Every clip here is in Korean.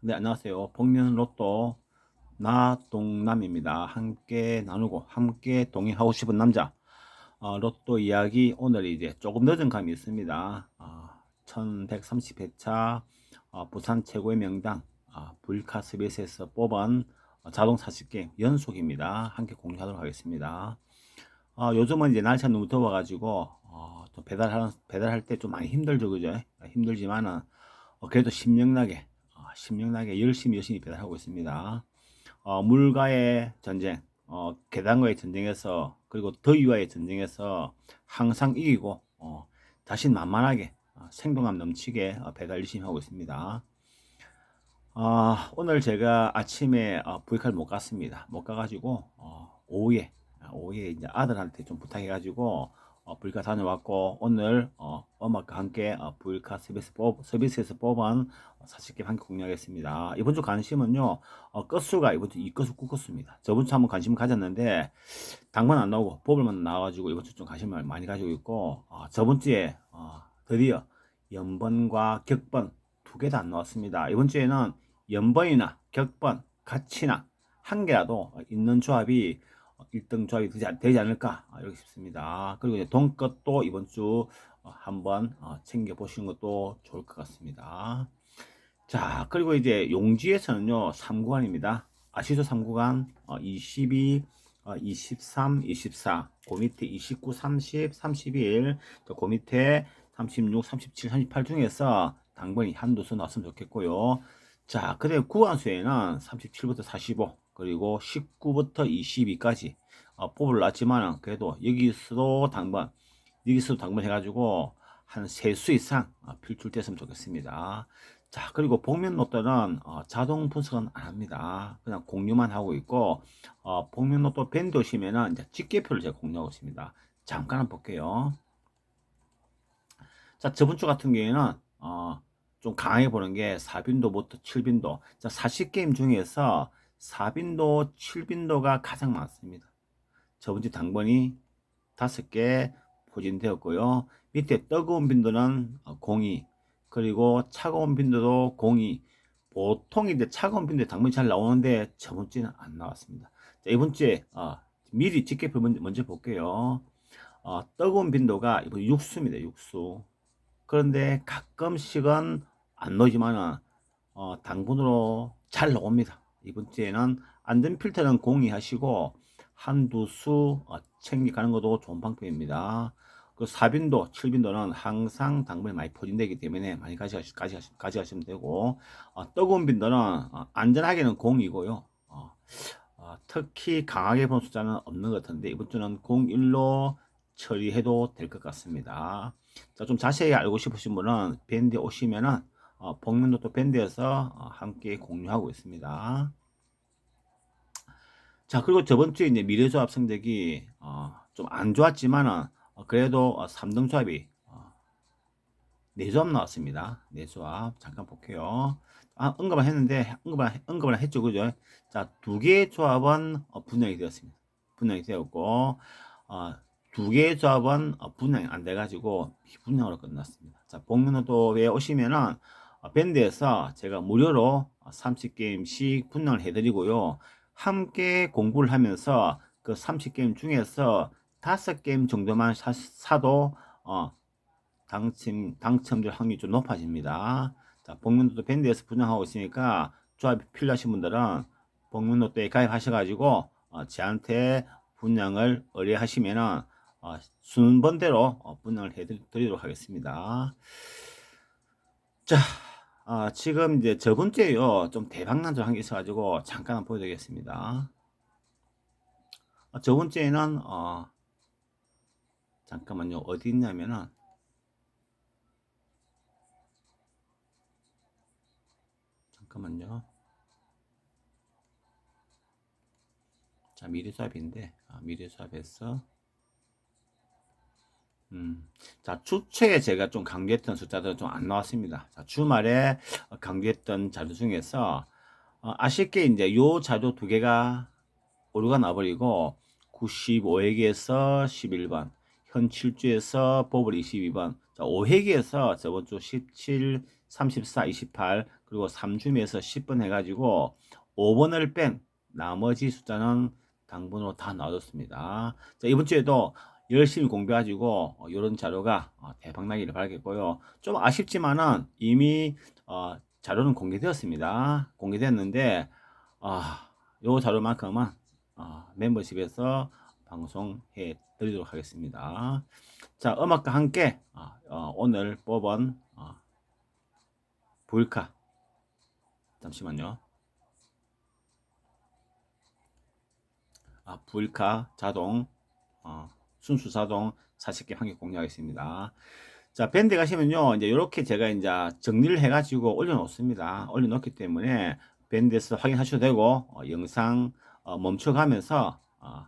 네, 안녕하세요. 복면 로또 나동남입니다. 함께 나누고 함께 동행하고 싶은 남자. 어, 로또 이야기 오늘 이제 조금 늦은 감이 있습니다. 어, 1130회차 어, 부산 최고의 명당 어, 불카 스베이스에서 뽑은 어, 자동 사실 게임 연속입니다. 함께 공유하도록 하겠습니다. 어, 요즘은 이제 날씨가 너무 더워가지고 어, 또 배달하는 배달할 때 좀 많이 힘들죠, 그죠? 힘들지만은 어, 그래도 신명나게 어, 신명나게 열심히 열심히 배달하고 있습니다. 어, 물과의 전쟁, 어, 계단과의 전쟁에서 그리고 더위와의 전쟁에서 항상 이기고 어, 자신 만만하게 어, 생동감 넘치게 어, 배달 열심히 하고 있습니다. 어, 오늘 제가 아침에 어, 부익할 못 갔습니다. 못 가가지고 어, 오후에 아, 오후에 이제 아들한테 좀 부탁해가지고 어, 부익카 다녀왔고 오늘 어, 엄마과 함께 어, 부익카 서비스 뽑, 서비스에서 뽑은 어, 40개 함께 공유하겠습니다. 이번 주 관심은요 어, 끝수가 이번 주 2끝수 9끝수입니다. 저번 주 한번 관심 가졌는데 당번 안 나오고 뽑을만 나와가지고 이번 주 좀 관심을 많이 가지고 있고 어, 저번 주에 어, 드디어 연번과 격번 두 개 다 안 나왔습니다. 이번 주에는 연번이나 격번, 같이나 한 개라도 있는 조합이 1등 조합이 되지, 않을까 아, 이렇게 싶습니다. 그리고 이제 동것도 이번 주 어, 한번 어, 챙겨 보시는 것도 좋을 것 같습니다. 자, 그리고 이제 용지에서는요, 3구간입니다. 아시죠? 3구간, 어, 22, 어, 23, 24, 그 밑에 29, 30, 31, 또그 밑에 36, 37, 38 중에서 당번이 한두 수 나왔으면 좋겠고요. 자, 그다음 구간수에는 37부터 45, 그리고 19부터 22까지 어, 뽑을 놨지만 그래도 여기서도 당번, 여기서도 당번 해가지고 한 세 수 이상 어, 필출됐으면 좋겠습니다. 자, 그리고 복면 로또는 어, 자동 분석은 안 합니다. 그냥 공유만 하고 있고, 어, 복면 로또 밴드 오시면은 이제 집계표를 제가 공유하고 있습니다. 잠깐 한번 볼게요. 자, 저번 주 같은 경우에는, 어, 좀 강하게 보는 게 4빈도부터 7빈도. 자, 40게임 중에서 4빈도, 7빈도가 가장 많습니다. 저번 주 당번이 5개 포진되었고요. 밑에 뜨거운 빈도는 어, 02, 그리고 차가운 빈도도 02. 보통 이제 차가운 빈도에 당분이 잘 나오는데 저번 주에는 안 나왔습니다. 자, 이번 주에 어, 미리 집계표 먼저, 먼저 볼게요. 어, 뜨거운 빈도가 이번 육수입니다. 육수. 그런데 가끔씩은 안 나오지만은 어, 당분으로 잘 나옵니다. 이번 주에는 안전 필터는 공유하시고 한두 수 어, 챙겨가는 것도 좋은 방법입니다. 그 4빈도, 7빈도는 항상 당분이 많이 포진되기 때문에 많이 가져가시, 가져가시, 가져가시면 되고, 어, 뜨거운 빈도는 어, 안전하게는 공이고요. 어, 어, 특히 강하게 본 숫자는 없는 것 같은데, 이번 주는 01로 처리해도 될 것 같습니다. 자, 좀 자세히 알고 싶으신 분은 밴드 오시면은, 어, 복면도또 밴드에서 어, 함께 공유하고 있습니다. 자, 그리고 저번 주에 이제 미래조합 성적이 어, 좀 안 좋았지만은 어, 그래도 어, 3등 조합이 어, 4조합 나왔습니다. 4조합 잠깐 볼게요. 아, 언급을 했는데 언급을, 언급을 했죠, 그죠? 자, 두 개의 조합은 어, 분양이 되었습니다. 분양이 되었고 어, 두 개의 조합은 어, 분양이 안 돼 가지고 비분양으로 끝났습니다. 자, 복면도에 오시면은 어, 밴드에서 제가 무료로 30게임씩 분양을 해드리고요. 함께 공부를 하면서 그 30게임 중에서 5게임 정도만 사, 도 어, 당첨, 당첨될 확률이 좀 높아집니다. 자, 복면도또 밴드에서 분양하고 있으니까 조합이 필요하신 분들은 복면도또에 가입하셔가지고 어, 저한테 분양을 의뢰하시면은 어, 순번대로 어, 분양을 해드리도록 하겠습니다. 자, 아, 지금 이제 저번 주에요. 좀 대박난 한게 있어가지고 잠깐 보여드리겠습니다. 아, 저번 주에는, 어, 잠깐만요. 어디 있냐면은, 잠깐만요. 자, 미래 수업인데, 아, 미래 수업에서, 음, 자, 주체에 제가 좀 강조했던 숫자도 좀안 나왔습니다. 자, 주말에 강조했던 자료 중에서, 어, 아쉽게 이제 요 자료 두 개가 오류가 나버리고, 95회기에서 11번, 현 7주에서 버블 22번, 자, 5회기에서 저번 주 17, 34, 28 그리고 3줌에서 10번 해가지고 5번을 뺀 나머지 숫자는 당번으로 다 나와줬습니다. 자, 이번 주에도 열심히 공부해가지고 이런 자료가 어, 대박나기를 바라겠고요. 좀 아쉽지만은 이미 어, 자료는 공개되었습니다. 공개됐는데 아, 요 자료만큼은 어, 멤버십에서 방송해 드리도록 하겠습니다. 자, 음악과 함께 어, 어, 오늘 뽑은 어, 볼카 잠시만요. 아, 불카 자동 어, 순수 자동 40개 한개 공유하겠습니다. 자, 밴드 가시면요. 이제 이렇게 제가 이제 정리를 해가지고 올려놓습니다. 올려놓기 때문에 밴드에서 확인하셔도 되고, 어, 영상 어, 멈춰가면서 어,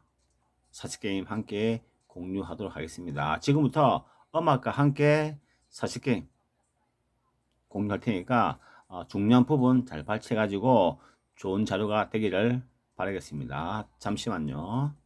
40게임 함께 공유하도록 하겠습니다. 지금부터 음악과 함께 40게임 공유할 테니까 어, 중요한 부분 잘 발췌해가지고 좋은 자료가 되기를 바라겠습니다. 잠시만요.